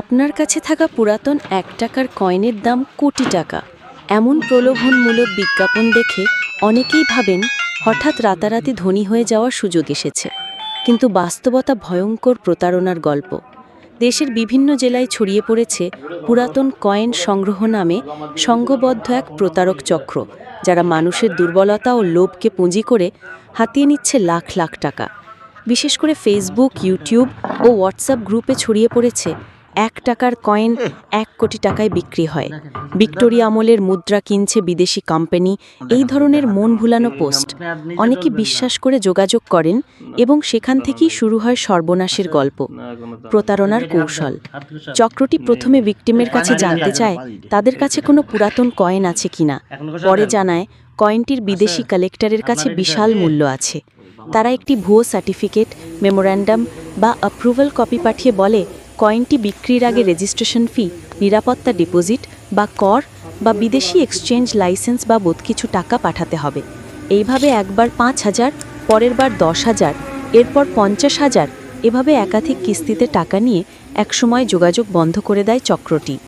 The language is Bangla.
আপনার কাছে থাকা পুরাতন এক টাকার কয়েনের দাম কোটি টাকা। এমন প্রলোভনমূলক বিজ্ঞাপন দেখে অনেকেই ভাবেন, হঠাৎ রাতারাতি ধনী হয়ে যাওয়ার সুযোগ এসেছে। কিন্তু বাস্তবতা ভয়ঙ্কর প্রতারণার গল্প। দেশের বিভিন্ন জেলায় ছড়িয়ে পড়েছে পুরাতন কয়েন সংগ্রহ নামে সংঘবদ্ধ এক প্রতারক চক্র, যারা মানুষের দুর্বলতা ও লোভকে পুঁজি করে হাতিয়ে নিচ্ছে লাখ লাখ টাকা। বিশেষ করে ফেসবুক ইউটিউব ও হোয়াটসঅ্যাপ গ্রুপে ছড়িয়ে পড়েছে এক টাকার কয়েন এক কোটি টাকায় বিক্রি হয়। ভিক্টোরিয়া আমলের মুদ্রা কিনছে বিদেশি কোম্পানি। এই ধরনের মন ভুলানো পোস্ট। অনেকে বিশ্বাস করে যোগাযোগ করেন এবং সেখান থেকেই শুরু হয় সর্বনাশের গল্প। প্রতারণার কৌশল। চক্রটি প্রথমে ভিকটিমের কাছে জানতে চায়, তাদের কাছে কোনো পুরাতন কয়েন আছে কিনা। পরে জানায়, কয়েনটির বিদেশি কালেক্টরের কাছে বিশাল মূল্য আছে। তারা একটি ভুয়ো সার্টিফিকেট মেমোর্যান্ডাম বা অ্যাপ্রুভাল কপি পাঠিয়ে বলে কয়েনটি বিক্রির আগে রেজিস্ট্রেশন ফি, নিরাপত্তা ডিপোজিট বা কর বা বিদেশি এক্সচেঞ্জ লাইসেন্স বা বোধ কিছু টাকা পাঠাতে হবে। এইভাবে একবার পাঁচ হাজার, পরের বার দশ হাজার, এরপর পঞ্চাশ হাজার, এভাবে একাধিক কিস্তিতে টাকা নিয়ে একসময় যোগাযোগ বন্ধ করে দেয় চক্রটি।